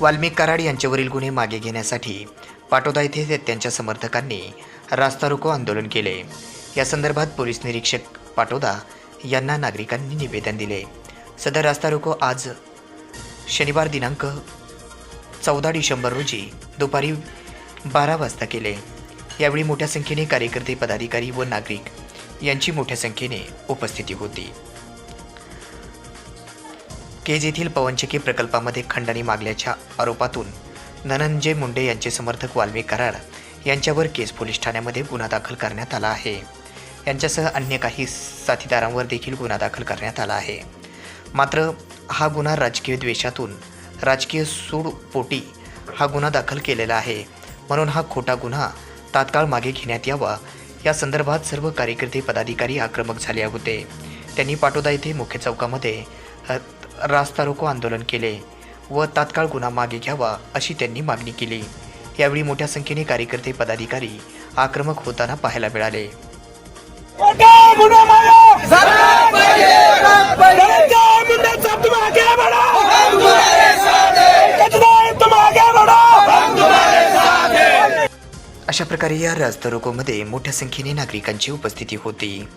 वाल्मिक कराड यांच्यावरील गुन्हे मागे घेण्यासाठी पाटोदा येथे त्यांच्या समर्थकांनी रास्ता रोको आंदोलन केले. या संदर्भात पोलीस निरीक्षक पाटोदा यांना नागरिकांनी निवेदन दिले. सदर रास्ता रोको आज शनिवार दिनांक चौदा डिसेंबर रोजी दुपारी बारा वाजता केले. यावेळी मोठ्या संख्येने कार्यकर्ते पदाधिकारी व नागरिक यांची मोठ्या संख्येने उपस्थिती होती. केज येथील पवनचक्की प्रकल्पामध्ये खंडणी मागल्याच्या आरोपातून धनंजय मुंडे यांचे समर्थक वाल्मी कराड यांच्यावर केज पोलीस ठाण्यामध्ये गुन्हा दाखल करण्यात आला आहे. यांच्यासह अन्य काही साथीदारांवर देखील गुन्हा दाखल करण्यात आला आहे. मात्र हा गुन्हा राजकीय द्वेषातून राजकीय सूडपोटी हा गुन्हा दाखल केलेला आहे. म्हणून हा खोटा गुन्हा तात्काळ मागे घेण्यात यावा. या संदर्भात सर्व कार्यकर्ते पदाधिकारी आक्रमक झाले होते. त्यांनी पाटोदा येथे मुख्य चौकामध्ये रास्ता रोको आंदोलन केले व तात्काळ गुन्हा मागे घ्यावा अशी त्यांनी मागणी केली. यावेळी मोठ्या संख्येने कार्यकर्ते पदाधिकारी आक्रमक होताना पाहायला मिळाले. है! अशा प्रकारे या रास्ता रोकोमध्ये मोठ्या संख्येने नागरिकांची उपस्थिती होती.